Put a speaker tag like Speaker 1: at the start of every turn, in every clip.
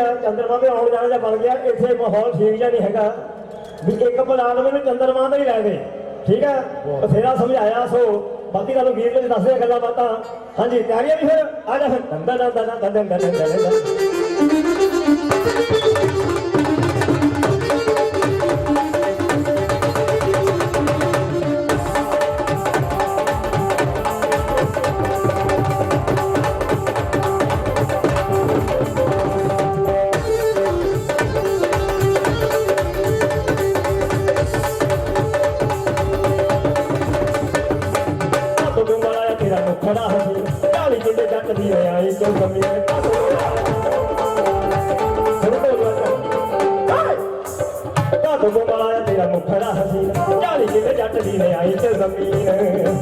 Speaker 1: ਆ ਚੰਦਰਮਾ ਤੇ ਆਉਣ ਜਾਣਾ ਜਾਂ ਬਣ ਗਿਆ ਇੱਥੇ ਮਾਹੌਲ ਠੀਕ ਜਾਂ ਨਹੀਂ ਹੈਗਾ। ਵੀ ਇੱਕ ਪਲਾਨ ਮੈਨੂੰ ਚੰਦਰਮਾ ਦਾ ਹੀ ਲੈ ਦੇ ਠੀਕ ਹੈ ਬਥੇਰਾ ਸਮਝਾਇਆ ਸੋ ਬਾਕੀ ਤੁਹਾਨੂੰ ਗੀਤ ਵਿੱਚ ਦੱਸਿਆ ਗੱਲਾਂ ਬਾਤਾਂ। ਹਾਂਜੀ ਤਿਆਰੀ ਆ ਵੀ ਫਿਰ? ਆ ਜਾ ਫਿਰ। ਦੰਦਾ ਦੰਦਾ ਦੰਦਾ ਦੰਦਾ ਜਿੰਦੇ ਜੱਟ ਦੀ ਜ਼ਮੀਨ।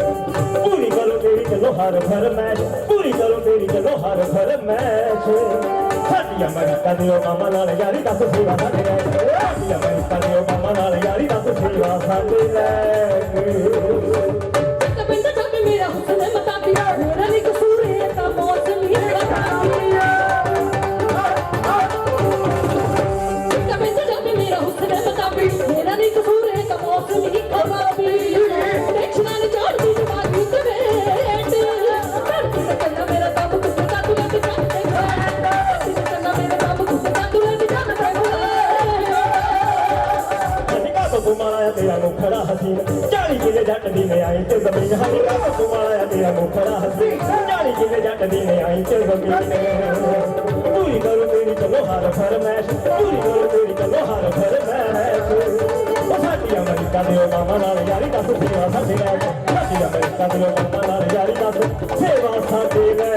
Speaker 1: ਪੂਰੀ ਕਰੋ ਤੇਰੀ ਚਲੋ ਹਰ ਫਰਮੈਸ਼ ਪੂਰੀ ਕਰੋ ਤੇਰੀ ਚਲੋ ਹਰ ਫਰਮੈਸ਼ ਸਾਡੀ ਅਮਰੀਕਾ ਦੇ ਉਹ ਮਾਮਾ ਨਾਲ ਯਾਰੀ ਦੱਸ ਸੇਵਾ ਸਾਡੇ ਲੈ। ਸਾਡੀ ਅਮਰੀਕਾ ਦੇ ਮਾਮਾ ਨਾਲ ਯਾਰੀ ਦੱਸ ਸੇਵਾ ਸਾਡੇ ਲੈ।
Speaker 2: ਤੋਂ
Speaker 1: ਤੇਰਾ ਮੁਖੜਾ ਹਸੀਨ ਚਾਲੀ ਜਿਲੇ ਜੱਟ ਦੀ ਨੇ ਆਈ ਤੇ ਜ਼ਮੀਨ ਹਨਿਕਾ ਤੋਂ ਗੁਮਾਇਆ ਤੇਰਾ ਮੁਖੜਾ ਹਸੀਨ ਚਾਲੀ ਜਿਲੇ ਜੱਟ ਦੀ ਨੇ ਆਈ ਤੇ ਜ਼ਮੀਨ ਪੂਰੀ ਕਰੋ ਤੇਰੀ ਚਲੋ ਹਰ ਫਰਮੈਸ਼ ਪੂਰੀ ਕਰੋ ਤੇਰੀ ਚਲੋ ਹਰ ਫਰਮੈਸ਼ ਉਹ ਸਾਡੀ ਅਮਰੀਕਾ ਦੇ ਮਾਮਾ ਨਾਲ ਯਾਰੀ ਦੱਸ ਸੇਵਾ ਸਾਡੇ ਲੈ ਸਾਡੀ ਅਮਰੀਕਾ ਦੇ ਮਾਮਾ ਨਾਲ ਯਾਰੀ ਦੱਸ ਸੇਵਾ ਸਾਡੇ ਲੈ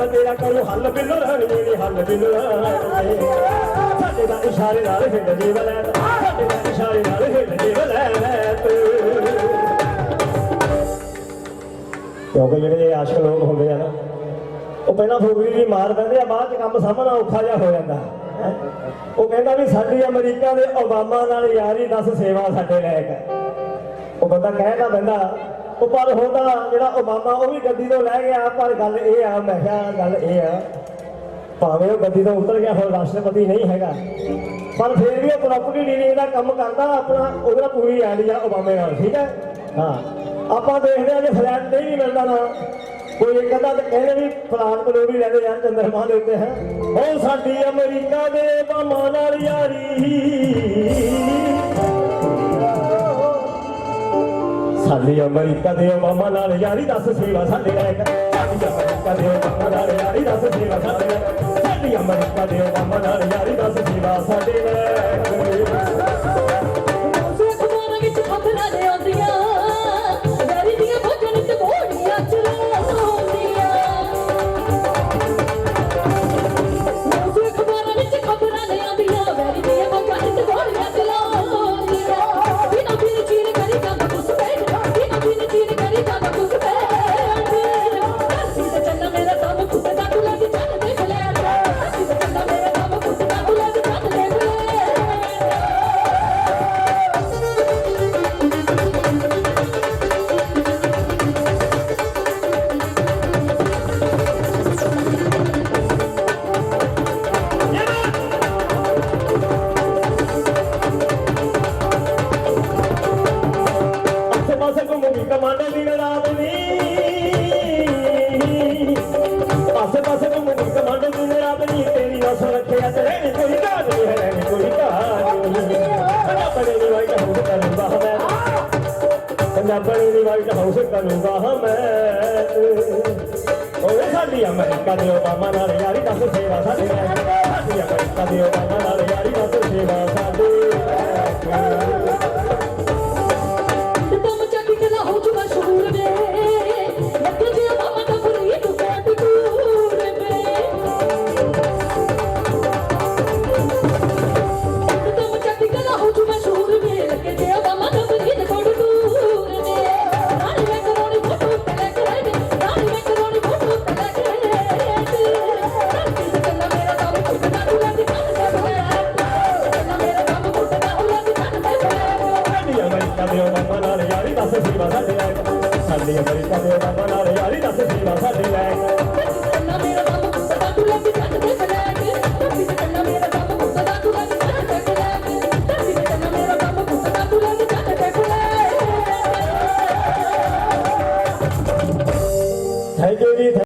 Speaker 2: ਨੇ
Speaker 1: ਮਸਲਾ ਮੈਂ ਹੱਲ ਬਿੱਲੋ ਰਾਣੀਏ ਨੇ ਹੱਲ ਬਿੱਲੋ ਰਾਣੀਏ ਸਾਡੇ ਦਾ ਇਸ਼ਾਰੇ ਨਾਲ ਹਿੱਲ ਜੇ ਬਲੈ ਸਾਡੇ ਦਾ ਇਸ਼ਾਰੇ ਨਾਲ ਹਿੱਲ ਜੇ ਬਲੈ ਕਿਉਂਕਿ ਜਿਹੜੇ ਆਸ਼ਕ ਲੋਕ ਹੁੰਦੇ ਆ ਨਾ, ਉਹ ਪਹਿਲਾਂ ਫੁਗਰੀ ਦੀ ਮਾਰ ਦਿੰਦੇ ਆ, ਬਾਅਦ ਚ ਕੰਮ ਸਾਹਮਣਾ ਔਖਾ ਜਿਹਾ ਹੋ ਜਾਂਦਾ। ਉਹ ਕਹਿੰਦਾ ਵੀ ਸਾਡੀ ਅਮਰੀਕਾ ਦੇ ਓਬਾਮਾ ਨਾਲ ਯਾਰੀ ਦੱਸ ਸੇਵਾ ਸਾਡੇ ਲਾਇਕ ਹੈ ਉਹ ਬੰਦਾ ਕਹਿੰਦਾ ਬੰਦਾ ਉਹ ਪਰ ਹੁੰਦਾ ਜਿਹੜਾ ਓਬਾਮਾ ਉਹ ਵੀ ਗੱਡੀ ਤੋਂ ਲੈ ਗਿਆ, ਪਰ ਗੱਲ ਇਹ ਆ, ਮੈਂ ਕਿਹਾ ਗੱਲ ਇਹ ਆ, ਭਾਵੇਂ ਉਹ ਗੱਡੀ ਤੋਂ ਉਤਰ ਗਿਆ, ਹੁਣ ਰਾਸ਼ਟਰਪਤੀ ਨਹੀਂ ਹੈਗਾ। ਪਰ ਫਿਰ ਵੀ ਉਹ ਪ੍ਰਾਪਰਟੀ ਡੀਲਿੰਗ ਦਾ ਕੰਮ ਕਰਦਾ, ਆਪਣਾ, ਉਹਦਾ ਨਾਲ ਪੂਰੀ ਆਂਦੀ ਆ ਓਬਾਮੇ ਨਾਲ, ਠੀਕ ਹੈ? ਹਾਂ, ਆਪਾਂ ਦੇਖਦੇ ਆ ਜੇ ਫਲੈਟ ਨਹੀਂ ਮਿਲਦਾ ਨਾ, ਕੋਈ ਇੱਕ ਅੱਧਾ ਤੇ ਕਹਿੰਦੇ ਵੀ ਫਲਾਣ ਕਲੋਨੀ ਰਹਿੰਦੇ ਯਾਰ ਚੰਦਰਮਾ ਦੇ ਉੱਤੇ, ਹੈ? ਉਹ ਸਾਡੀ ਅਮਰੀਕਾ ਦੇ ਓਬਾਮਾ ਨਾਲ ਯਾਰੀ। ਸਾਡੀ ਅਮਰੀਕਾ ਦੇ ਮਾਮਾ ਨਾਲ ਯਾਰੀ ਦੱਸ ਸੇਵਾ ਸਾਡੇ ਲੈ ਕੇ ਸਾਡੀ ਅਮਰੀਕਾ ਦੇ ਮਾਮਾ ਨਾਲ ਯਾਰੀ ਦੱਸ ਸੇਵਾ ਸਾਡੇ ਲੈ ਸਾਡੀ ਅਮਰੀਕਾ ਦੇ ਮਾਮਾ ਨਾਲ ਯਾਰੀ ਦੱਸ ਸੇਵਾ ਸਾਡੇ ਲੈ ਘੁੰਮਦੀ ਕਮਾਂਡਾ ਦੀ ਆਸੇ ਪਾਸੇ ਪਾਸੇ ਘੁੰਮਦੀ ਕਮਾਂਡਾ ਦੀ ਨਰਾਦਨੀ ਤੇਰੀ ਆਸ ਰੱਖਿਆ ਤੇ ਰਹਿਣੀ ਕੋਈ ਕਾਜ ਨਹੀਂ ਹੈ ਰਹਿਣੀ ਕੋਈ ਕਾਜ ਪੰਜਾਬਣ ਦੀ ਵਾਈਟ ਹਾਊਸ ਕਰੂੰਗਾ ਮੈਂ।
Speaker 3: ਪੰਜਾਬਣ ਦੀ ਵਾਈਟ ਹਾਊਸ ਕਰੂੰਗਾ ਮੈਂ। ਓਏ ਸਾਡੀ ਅਮਰੀਕਾ ਦੇ ਓਬਾਮਾ ਨਾਲ ਯਾਰੀ ਦੱਸ ਸੇਵਾ ਸਾਡੀ ਸਾਡੀ ਅਮਰੀਕਾ ਦੇ ਓਬਾਮਾ ਨਾਲ ਯਾਰੀ ਦੱਸ ਸੇਵਾ ਸਾਡੀ ਦੱਸ ਸੇਵਾ ਸਾਡੇ ਲੈ ਸਾਡੇ ਅਮਰੀਕਾ ਦੇ ਰੱਬ ਨਾਲ ਯਾਰੀ ਦੱਸ ਸਾਡੇ ਲੈ